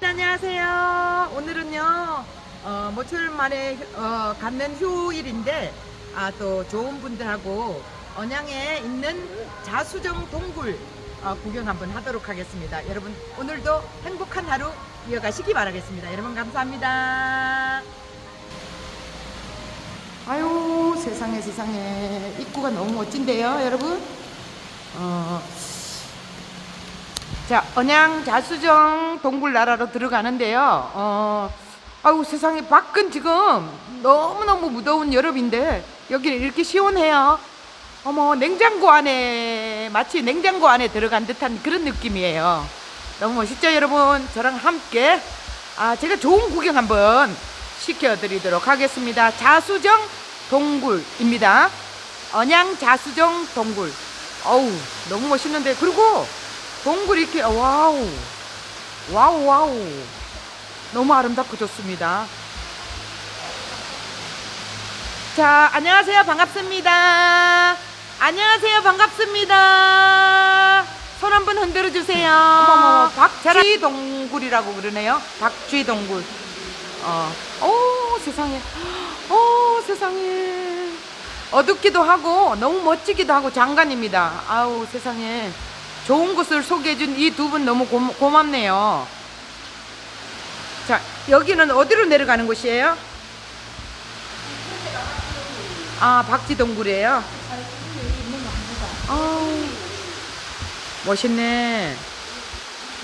안녕하세요. 오늘은요, 어, 모처럼 만에 어, 갖는 휴일인데, 아, 또 좋은 분들하고 언양에 있는 자수정 동굴 어, 구경 한번 하도록 하겠습니다. 여러분, 오늘도 행복한 하루 이어가시기 바라겠습니다. 여러분, 감사합니다. 아유, 세상에, 세상에. 입구가 너무 멋진데요, 여러분? 어, 자, 언양 자수정 동굴 나라로 들어가는데요. 어, 아우 세상에 밖은 지금 너무너무 무더운 여름인데 여기는 이렇게 시원해요. 어머, 냉장고 안에 마치 냉장고 안에 들어간 듯한 그런 느낌이에요. 너무 멋있죠, 여러분? 저랑 함께 아, 제가 좋은 구경 한번 시켜드리도록 하겠습니다. 자수정 동굴입니다. 언양 자수정 동굴. 어우, 너무 멋있는데. 그리고 동굴이 이렇게 어, 와우. 와우 와우. 너무 아름답고 좋습니다. 자 안녕하세요. 반갑습니다. 안녕하세요. 반갑습니다. 손 한번 흔들어 주세요. 박쥐 동굴이라고 그러네요. 박쥐 동굴. 어, 오 세상에. 오 세상에. 어둡기도 하고 너무 멋지기도 하고 장관입니다. 아우 세상에 좋은 곳을 소개해준 이 두 분 너무 고, 고맙네요. 자, 여기는 어디로 내려가는 곳이에요? 아, 박지동굴이에요? 아우, 멋있네.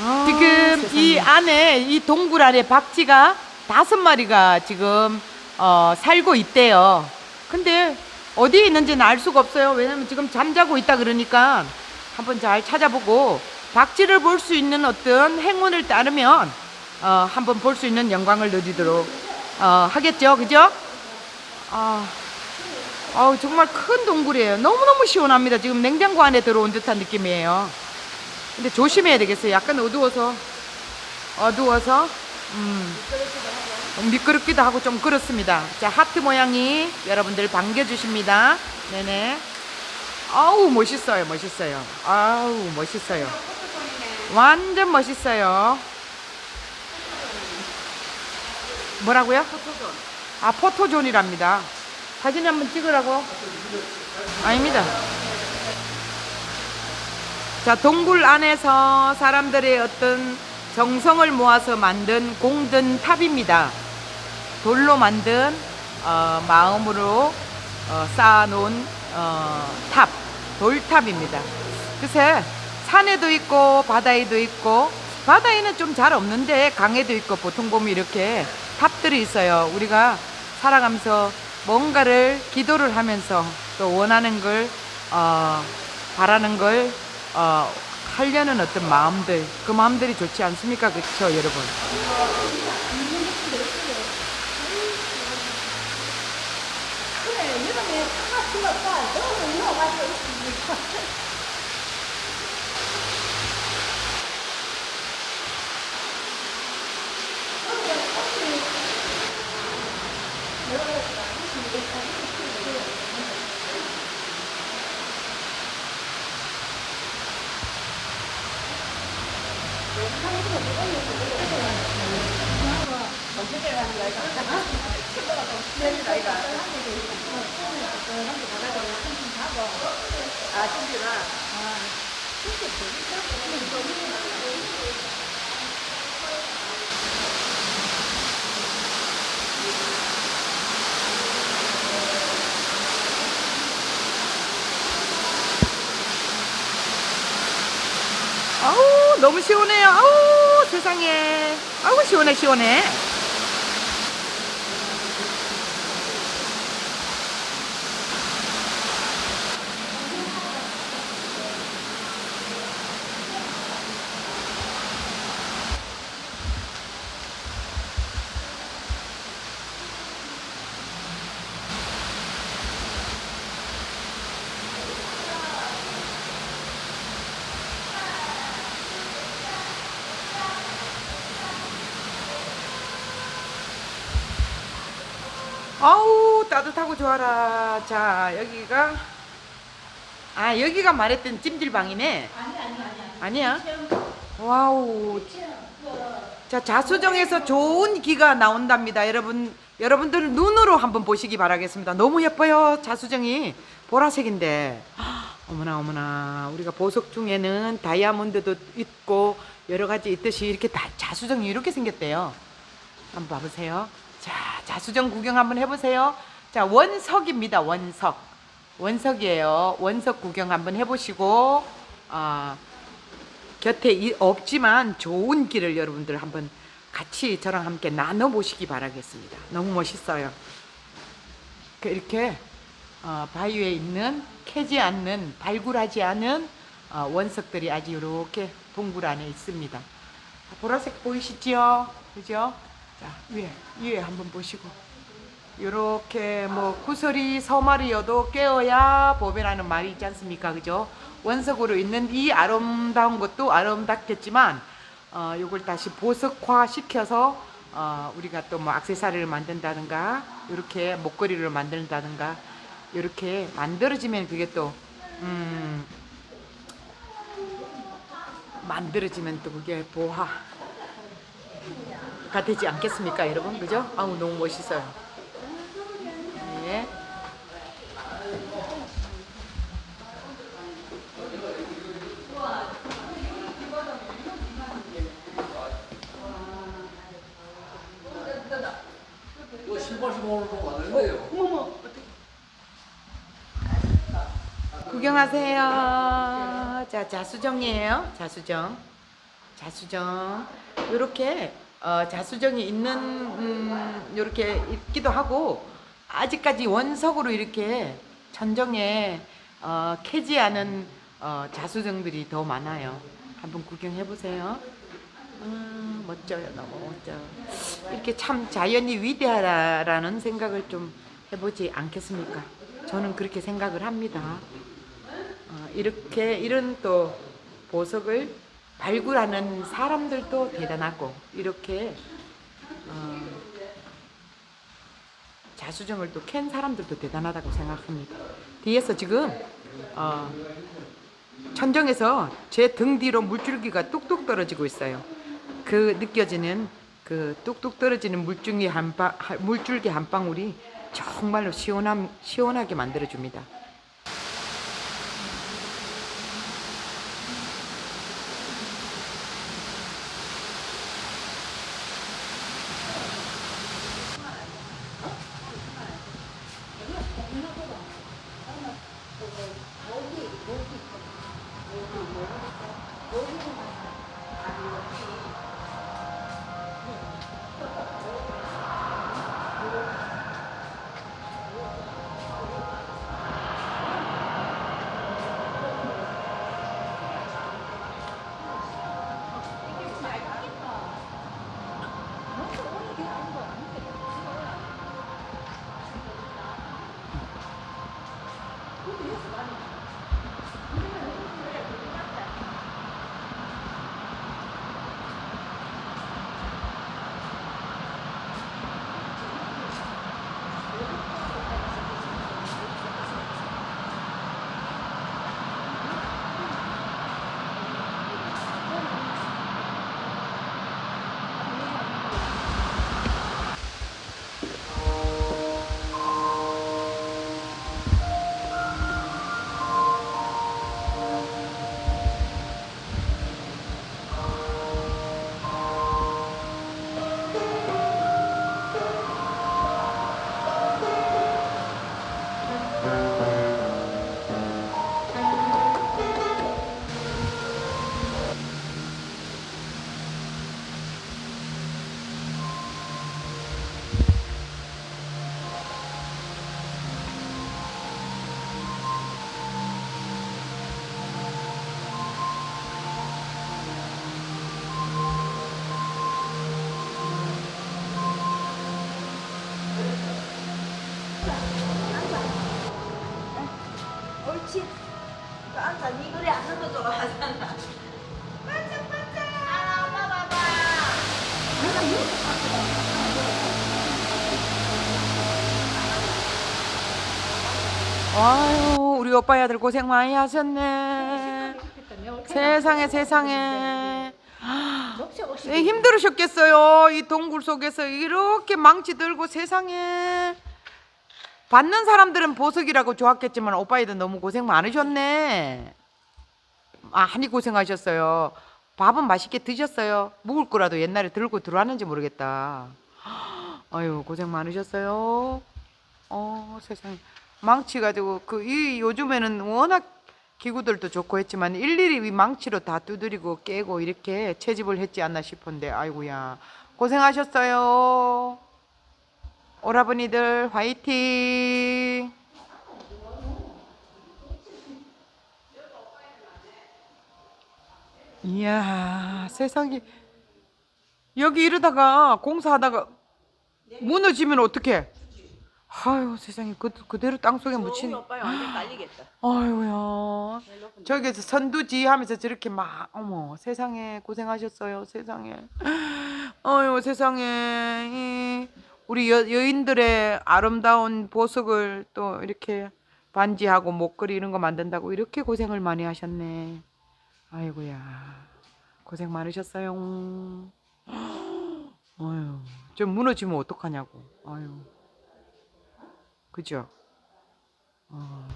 아, 지금 이 안에, 이 동굴 안에 박쥐가 다섯 마리가 지금, 어, 살고 있대요. 근데 어디에 있는지는 알 수가 없어요. 왜냐면 지금 잠자고 있다 그러니까 한번 잘 찾아보고 박쥐를 볼 수 있는 어떤 행운을 따르면 어, 한번 볼 수 있는 영광을 누리도록 어, 하겠죠, 그죠? 아, 아우 정말 큰 동굴이에요. 너무 너무 시원합니다. 지금 냉장고 안에 들어온 듯한 느낌이에요. 근데 조심해야 되겠어요. 약간 어두워서 어두워서 음, 미끄럽기도 하고 좀 그렇습니다. 자 하트 모양이 여러분들 반겨주십니다. 네네. 아우 멋있어요 멋있어요. 아우 멋있어요. 완전 멋있어요. 뭐라고요? 아 포토존이랍니다. 사진 한번 찍으라고? 아닙니다. 자 동굴 안에서 사람들의 어떤 정성을 모아서 만든 공든 탑입니다. 돌로 만든 어, 마음으로 어, 쌓아놓은 어, 탑, 돌탑입니다. 글쎄, 산에도 있고 바다에도 있고 바다에는 좀 잘 없는데 강에도 있고 보통 보면 이렇게 탑들이 있어요. 우리가 살아가면서 뭔가를 기도를 하면서 또 원하는 걸 어, 바라는 걸 어, 하려는 어떤 마음들 그 마음들이 좋지 않습니까? 그렇죠, 여러분? 있으니까. 아우 너무 시원해요. 아우 세상에. 아우 시원해 시원해. 아우 따뜻하고 좋아라. 자 여기가 아 여기가 말했던 찜질방이네. 아니, 아니, 아니. 아니야? 와우. 자, 자수정에서 좋은 기가 나온답니다. 여러분, 여러분들 눈으로 한번 보시기 바라겠습니다. 너무 예뻐요. 자수정이 보라색인데. 아, 어머나 어머나. 우리가 보석 중에는 다이아몬드도 있고 여러 가지 있듯이 이렇게 다 자수정이 이렇게 생겼대요. 한번 봐보세요. 자, 자수정 구경 한번 해보세요. 자, 원석입니다. 원석. 원석이에요. 원석 구경 한번 해보시고, 아, 곁에 이- 없지만 좋은 길을 여러분들 한번 같이 저랑 함께 나눠보시기 바라겠습니다. 너무 멋있어요. 그 이렇게 어, 바위에 있는 캐지 않는 발굴하지 않은 어, 원석들이 아주 이렇게 동굴 안에 있습니다. 보라색 보이시죠? 그죠? 자 위에 위에 한번 보시고 이렇게 뭐 구설이 서말이어도 깨어야 보배라는 말이 있지 않습니까? 그죠? 원석으로 있는 이 아름다운 것도 아름답겠지만 어, 요걸 다시 보석화 시켜서 어, 우리가 또뭐 액세서리를 만든다든가 이렇게 목걸이를 만든다든가 이렇게 만들어지면 그게 또 음, 만들어지면 또 그게 보화가 되지 않겠습니까, 여러분? 그죠? 아우 너무 멋있어요. 예. 구경하세요. 자, 자수정이에요. 자수정. 자수정. 요렇게 어, 자수정이 있는 음, 요렇게 있기도 하고 아직까지 원석으로 이렇게 천정에 어, 캐지 않은 어, 자수정들이 더 많아요. 한번 구경해 보세요. 음, 멋져요. 너무 멋져. 이렇게 참 자연이 위대하다라는 생각을 좀 해보지 않겠습니까? 저는 그렇게 생각을 합니다. 어, 이렇게 이런 또 보석을 발굴하는 사람들도 대단하고 이렇게 어, 자수정을 또 캔 사람들도 대단하다고 생각합니다. 뒤에서 지금 어, 천정에서 제 등 뒤로 물줄기가 뚝뚝 떨어지고 있어요. 그 느껴지는 그 뚝뚝 떨어지는 물줄기 한 방울이 정말로 시원함 시원하게 만들어 줍니다. 아유, 우리 오빠 아들 고생 많이 하셨네. 세상에 세상에. 아, 네, 힘들으셨겠어요. 이 동굴 속에서 이렇게 망치 들고 세상에 받는 사람들은 보석이라고 좋았겠지만 오빠이도 너무 고생 많으셨네. 많이 고생하셨어요. 밥은 맛있게 드셨어요. 묵을 거라도 옛날에 들고 들어왔는지 모르겠다. 아유 고생 많으셨어요. 어 세상 망치 가지고 그 이 요즘에는 워낙 기구들도 좋고 했지만 일일이 이 망치로 다 두드리고 깨고 이렇게 채집을 했지 않나 싶은데 아이고야 고생하셨어요. 오라버니들 화이팅. 이야 세상에 여기 이러다가 공사하다가 무너지면 어떡해? 아유 세상에. 그, 그대로 땅속에 묻힌 오빠 완전 깔리겠다. 아이고야. 저기서 선두지 하면서 저렇게 막 어머 세상에 고생하셨어요 세상에. 아유 세상에. 이 우리 여, 여인들의 아름다운 보석을 또 이렇게 반지하고 목걸이 이런 거 만든다고 이렇게 고생을 많이 하셨네. 아이고야. 고생 많으셨어요. 아유 좀 무너지면 어떡하냐고. 아유 그죠 어.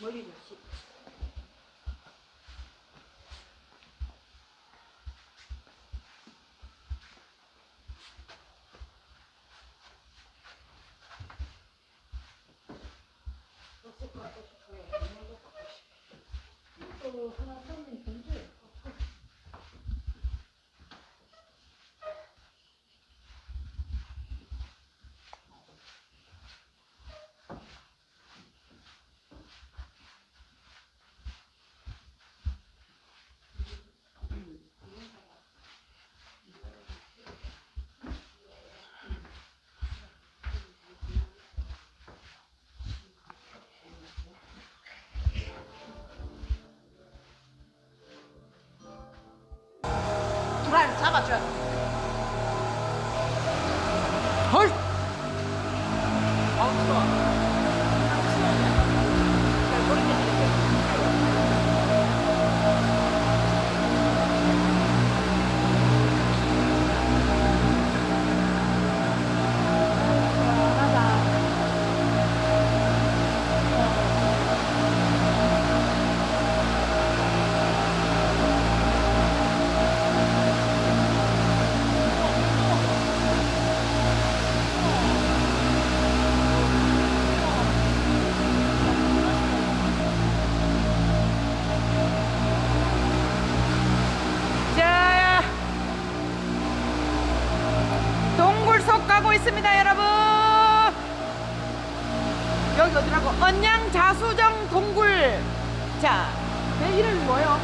머리를 씨. 불알 잡아줘야 돼. 헐 언양 자수정 동굴. 자, 내 이름이 뭐요?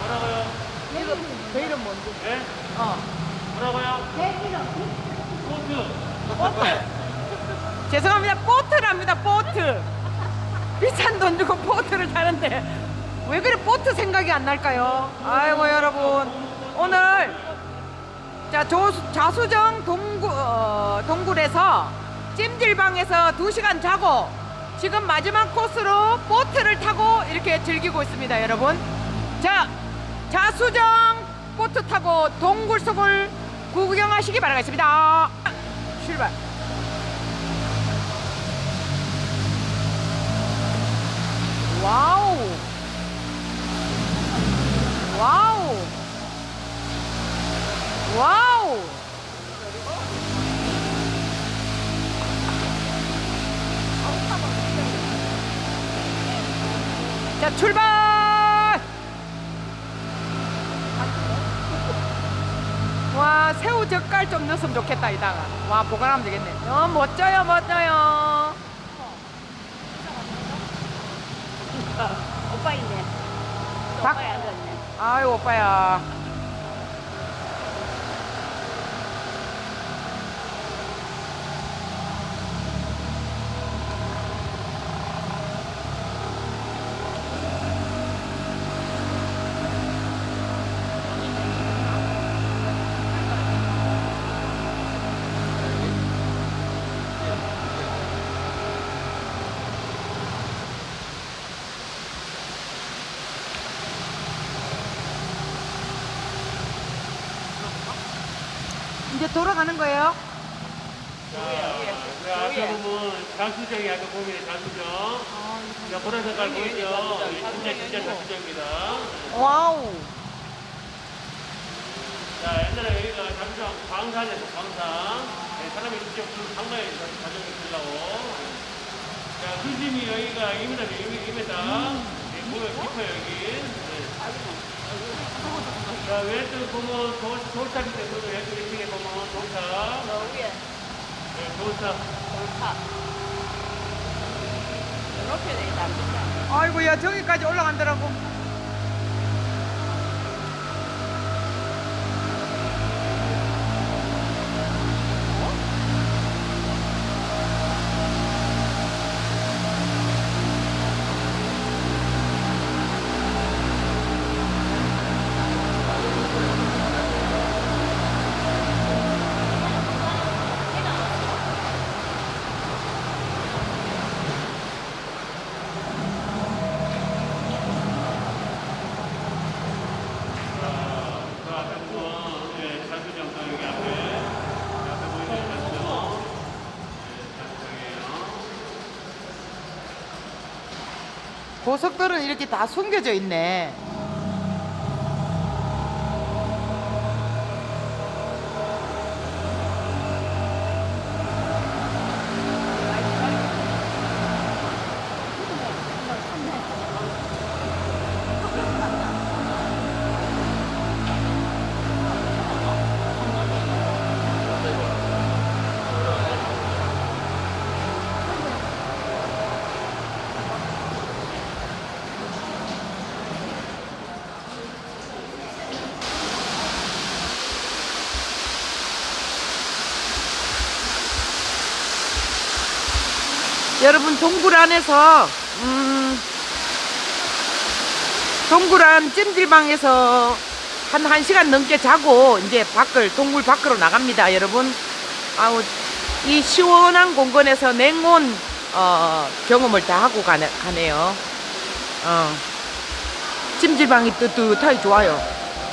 뭐라고요? 내 이름, 내 이름 뭔지? 네? 어. 뭐라고요? 코트. 죄송합니다. 보트랍니다. 보트. 비싼 돈 주고 보트를 타는데 왜 그래 보트 생각이 안 날까요? 아이고 여러분 오늘 자 조, 자수정 동구, 어, 동굴에서 찜질방에서 2시간 자고 지금 마지막 코스로 보트를 타고 이렇게 즐기고 있습니다 여러분 자 자수정 보트 타고 동굴 속을 구경하시기 바라겠습니다 출발 와우. 와우. 와우. 자, 출발! 와, 새우 젓갈 좀 넣었으면 좋겠다, 이따가. 와, 보관하면 되겠네. 어, 멋져요, 멋져요. 오빠 있네. 앉았네. 아유, 오빠야. 이제 돌아가는 거예요? 그 앞에 보면 장수정이 아까 보면 장수정. 자, 보라 색깔 보이죠? 이 진짜 진짜 장수정입니다. 와우. 자, 옛날에 여기가 장수정 광산에서 광산. 네, 사람이 직접 그 강가에 가정을 쓰려고. 자, 수심이 여기가 2m, 2m. 네, 보면 깊어요, 여기. 네. 자, 왼쪽 보면 돌, 돌탑이 때문에 왼쪽 1층에 보면 돌탑. 네, 돌탑. 돌탑. 높여 돼 있다. 아이고 야 저기까지 올라간다라고. 고속도로는 이렇게 다 숨겨져 있네. 여러분 동굴 안에서 음, 동굴 안 찜질방에서 한 1시간 넘게 자고 이제 밖을 동굴 밖으로 나갑니다 여러분. 아우 이 시원한 공간에서 냉온 어, 경험을 다 하고 가네, 가네요. 어, 찜질방이 뜨뜻하게 좋아요.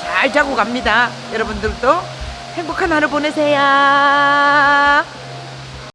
잘 자고 갑니다 여러분들도. 행복한 하루 보내세요